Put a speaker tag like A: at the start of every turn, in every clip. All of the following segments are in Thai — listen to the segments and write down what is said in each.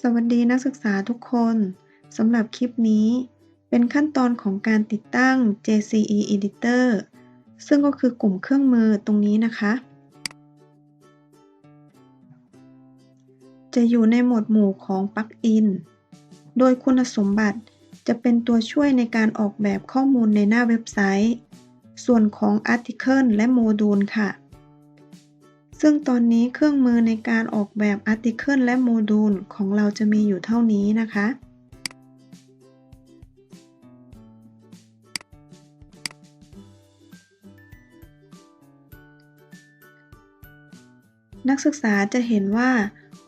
A: สวัสดีนักศึกษาทุกคนสำหรับคลิปนี้เป็นขั้นตอนของการติดตั้ง JCE Editor ซึ่งก็คือกลุ่มเครื่องมือตรงนี้นะคะ จะอยู่ในหมวดหมู่ของ Plugin โดยคุณสมบัติจะเป็นตัวช่วยในการออกแบบข้อมูลในหน้าเว็บไซต์ ส่วนของ Article และโมดูลค่ะ ซึ่งตอนนี้เครื่องมือในการออกแบบ Article และโมดูลของเราจะมีอยู่เท่านี้นะคะ นักศึกษาจะเห็นว่า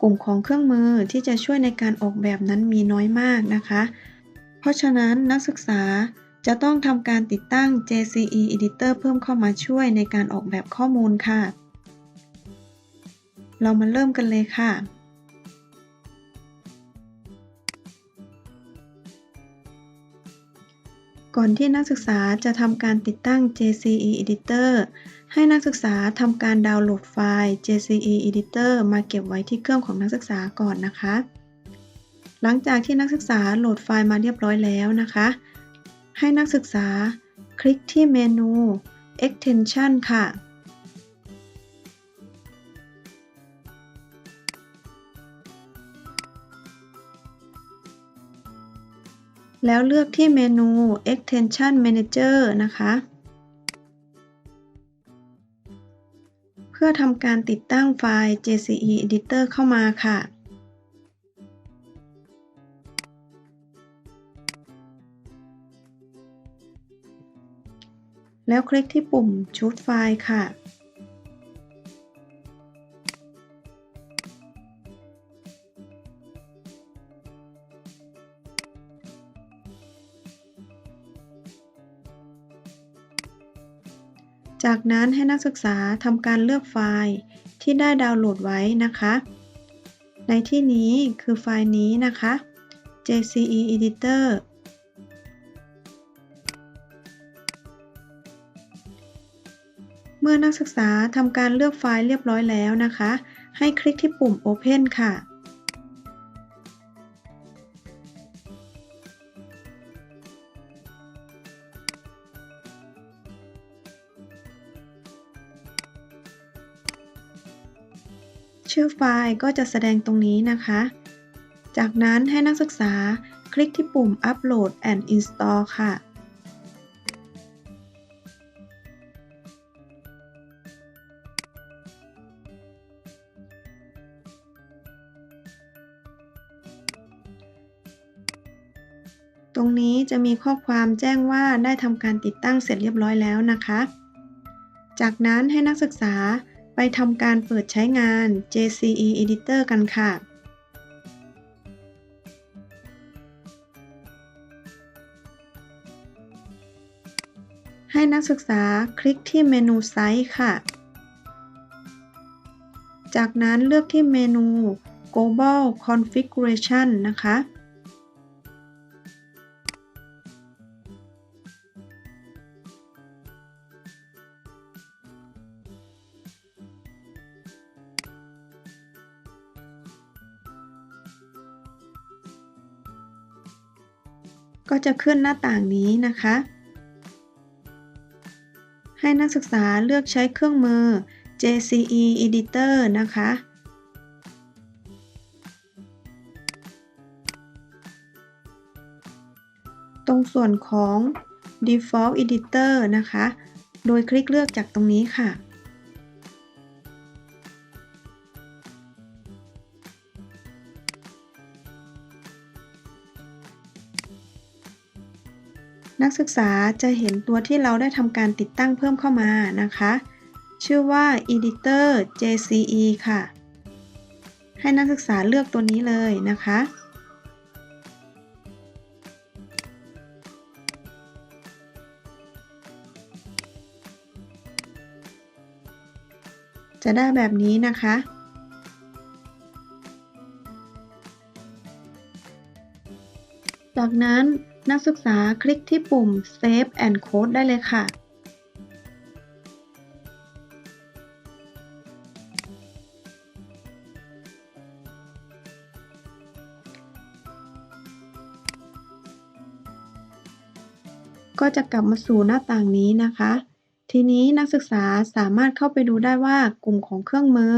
A: กลุ่มของเครื่องมือที่จะช่วยในการออกแบบนั้นมีน้อยมากนะคะ เพราะฉะนั้นนักศึกษาจะต้องทำการติดตั้ง JCE Editor เพิ่มเข้ามาช่วยในการออกแบบข้อมูลค่ะ เรามาเริ่มกันเลยค่ะ ก่อนที่นักศึกษาจะทำการติดตั้ง JCE Editor ให้นักศึกษาทำการดาวน์โหลดไฟล์ JCE Editor มาเก็บไว้ที่เครื่องของนักศึกษาก่อนนะคะ หลังจากที่นักศึกษาโหลดไฟล์มาเรียบร้อยแล้วนะคะ ให้นักศึกษาคลิกที่เมนู Extension ค่ะ แล้วเลือกที่เมนู Extension Manager นะคะ เพื่อทำการติดตั้งไฟล์ JCE Editor เข้ามาค่ะ แล้วคลิกที่ปุ่มชุดไฟล์ค่ะ จากนั้นให้นักศึกษาทำการเลือกไฟล์ที่ได้ดาวน์โหลดไว้นะคะ ในที่นี้คือไฟล์นี้นะคะ JCE Editor เมื่อนักศึกษาทำการเลือกไฟล์เรียบร้อยแล้วนะคะ ให้คลิกที่ปุ่ม Open ค่ะ ชื่อไฟล์ก็จะแสดงตรงนี้นะคะ จากนั้นให้นักศึกษาคลิกที่ปุ่ม Upload and Install ค่ะ ตรงนี้จะมีข้อความแจ้งว่าได้ทำการติดตั้งเสร็จเรียบร้อยแล้วนะคะ จากนั้นให้นักศึกษา ไปทำการเปิดใช้งาน JCE Editor กันค่ะ ให้นักศึกษาคลิกที่เมนูไซต์ค่ะ จากนั้นเลือกที่เมนู Global Configuration นะคะ ก็จะขึ้นหน้าต่างนี้นะคะ ให้นักศึกษาเลือกใช้เครื่องมือ JCE Editor นะคะ ตรงส่วนของ Default Editor นะคะ โดยคลิกเลือกจากตรงนี้ค่ะ นักศึกษาจะเห็นตัวที่เราได้ทำการติดตั้งเพิ่มเข้ามานะคะ ชื่อว่า Editor JCE ค่ะ ให้นักศึกษาเลือกตัวนี้เลยนะคะ จะได้แบบนี้นะคะ จากนั้นนักศึกษาคลิกที่ปุ่ม Save and Code ได้เลยค่ะ ก็จะกลับมาสู่หน้าต่างนี้นะคะ ทีนี้นักศึกษาสามารถเข้าไปดูได้ว่ากลุ่มของเครื่องมือ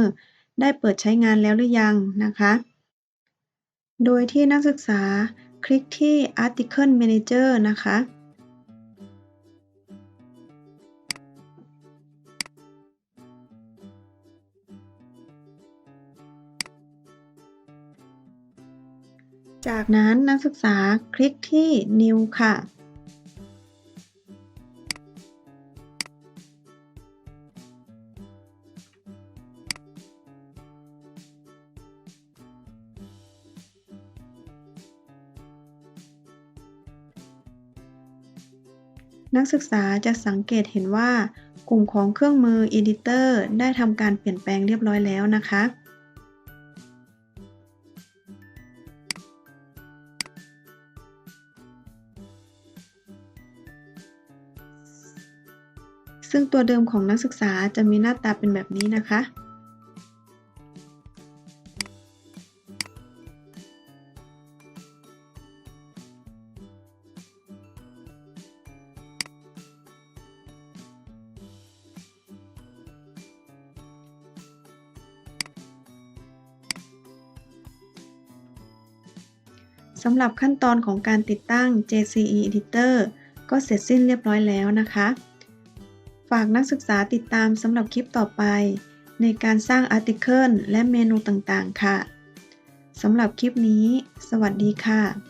A: ได้เปิดใช้งานแล้วหรือยังนะคะ โดยที่นักศึกษา คลิกที่ Article Manager นะคะ จากนั้นนักศึกษาคลิกที่ New ค่ะ นักศึกษาจะสังเกตเห็นว่า กลุ่มของเครื่องมือ Editor ได้ทำการเปลี่ยนแปลงเรียบร้อยแล้วนะคะ ซึ่งตัวเดิมของนักศึกษาจะมีหน้าตาเป็นแบบนี้นะคะ สำหรับขั้นตอนของการติดตั้ง JCE Editor ก็เสร็จสิ้นเรียบร้อยแล้วนะคะ ฝากนักศึกษาติดตามสำหรับคลิปต่อไป ในการสร้างอาร์ติเคิลและเมนูต่างๆ ค่ะ สำหรับคลิปนี้ สวัสดีค่ะ